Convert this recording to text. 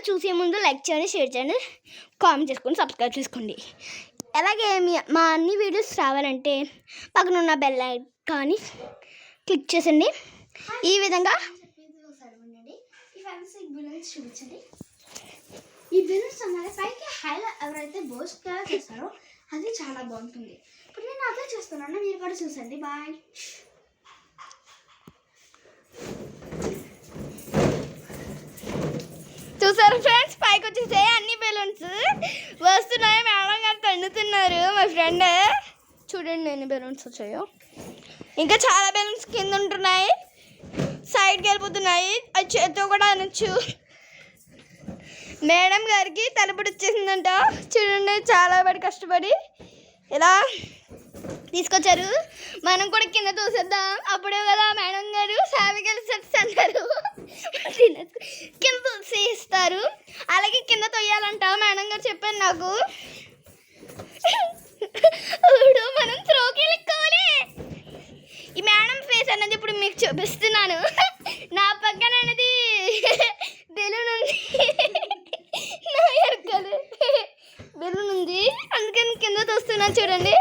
Video చూసే ముందు like చేయండి షేర్ చేయండి కామెంట్ చేసుకొని సబ్స్క్రైబ్ చేసుకోండి. అలాగే మీ మా అన్ని వీడియోస్ రావాలంటే పక్కన ఉన్న బెల్ కానీ క్లిక్ చేసండి ఈ విధంగా ఈ బెలూన్స్ చూపించండి. ఈ బెలూన్స్ అన్నది పైకి హైలైట్ ఎవరైతే బోస్ కలర్ చేస్తారో అది చాలా బాగుంటుంది. ఇప్పుడు నేను అదే చేస్తున్నాను మీరు కూడా చూసండి. బాయ్ చూసారు ఫ్రెండ్స్? పైకి వచ్చేసే అన్ని బెలూన్స్ వస్తున్నాయి మేడం గారు? తండుతున్నారు మా ఫ్రెండ్. చూడండి ఎన్ని బెలూన్స్ వచ్చాయో. ఇంకా చాలా బెలూన్స్ కింద ఉంటున్నాయి. సైడ్కి వెళ్ళిపోతున్నాయి. అది చేత్తో కూడా అనొచ్చు. మేడం గారికి తలపడి వచ్చేసిందంట. చూడండి చాలా పడి కష్టపడి ఇలా తీసుకొచ్చారు. మనం కూడా కింద తోసేద్దాం. అప్పుడే కదా మేడం గారు సావికలు కింద ఇస్తారు అలాగే కింద తొయ్యాలంట. మేడం గారు చెప్పారు నాకు. ఇప్పుడు మనం త్రోకి వెళ్ళుకోవాలి ఈ మేడం ఫేస్ అన్నది ఇప్పుడు మీకు చూపిస్తున్నాను. నా పక్కన అనేది బెలూన్ ఉంది. నా ఎరకలు. బెలూన్ ఉంది. అందుకని కింద తోస్తున్నాను చూడండి.